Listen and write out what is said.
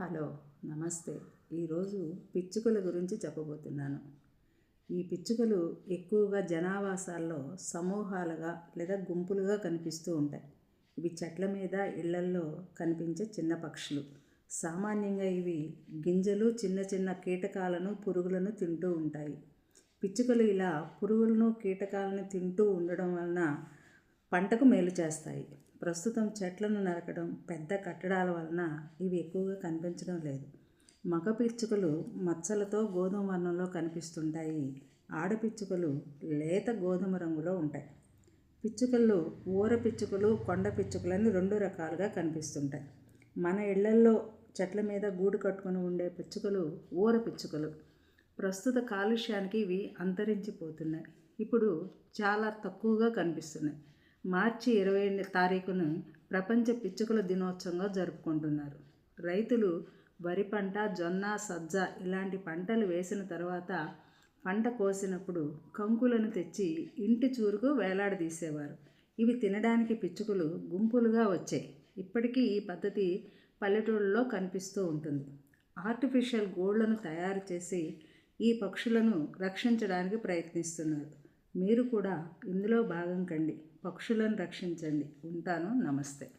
Hello నమస్తే. ఈరోజు పిచ్చుకల గురించి చెప్పబోతున్నాను. ఈ పిచ్చుకలు ఎక్కువగా జనావాసాల్లో సమూహాలుగా లేదా గుంపులుగా కనిపిస్తూ ఉంటాయి. ఇవి చెట్ల మీద ఇళ్ళల్లో కనిపించే చిన్న పక్షులు. సామాన్యంగా ఇవి గింజలు చిన్న చిన్న కీటకాలను పురుగులను తింటూ ఉంటాయి. పిచ్చుకలు ఇలా పురుగులను కీటకాలను తింటూ ఉండడం వలన పంటకు మేలు చేస్తాయి. ప్రస్తుతం చెట్లను నరకడం పెద్ద కట్టడాల వలన ఇవి ఎక్కువగా కనిపించడం లేదు. మగ పిచ్చుకలు మచ్చలతో గోధుమ వర్ణంలో కనిపిస్తుంటాయి. ఆడపిచ్చుకలు లేత గోధుమ రంగులో ఉంటాయి. పిచ్చుకలు ఊర పిచ్చుకలు కొండ పిచ్చుకలని రెండు రకాలుగా కనిపిస్తుంటాయి. మన ఇళ్ళల్లో చెట్ల మీద గూడు కట్టుకొని ఉండే పిచ్చుకలు ఊర పిచ్చుకలు. ప్రస్తుత కాలుష్యానికి ఇవి అంతరించిపోతున్నాయి. ఇప్పుడు చాలా తక్కువగా కనిపిస్తున్నాయి. మార్చి ఇరవై తారీఖున ప్రపంచ పిచ్చుకల దినోత్సవంగా జరుపుకుంటున్నారు. రైతులు వరి పంట జొన్న సజ్జ ఇలాంటి పంటలు వేసిన తర్వాత పంట కోసినప్పుడు కంకులను తెచ్చి ఇంటి చూరుకు వేలాడదీసేవారు. ఇవి తినడానికి పిచ్చుకలు గుంపులుగా వచ్చాయి. ఇప్పటికీ ఈ పద్ధతి పల్లెటూళ్ళలో కనిపిస్తూ ఉంటుంది. ఆర్టిఫిషియల్ గోళ్ళను తయారు చేసి ఈ పక్షులను రక్షించడానికి ప్రయత్నిస్తున్నారు. మీరు కూడా ఇందులో భాగం కండి. పక్షులను రక్షించండి. ఉంటాను. నమస్తే.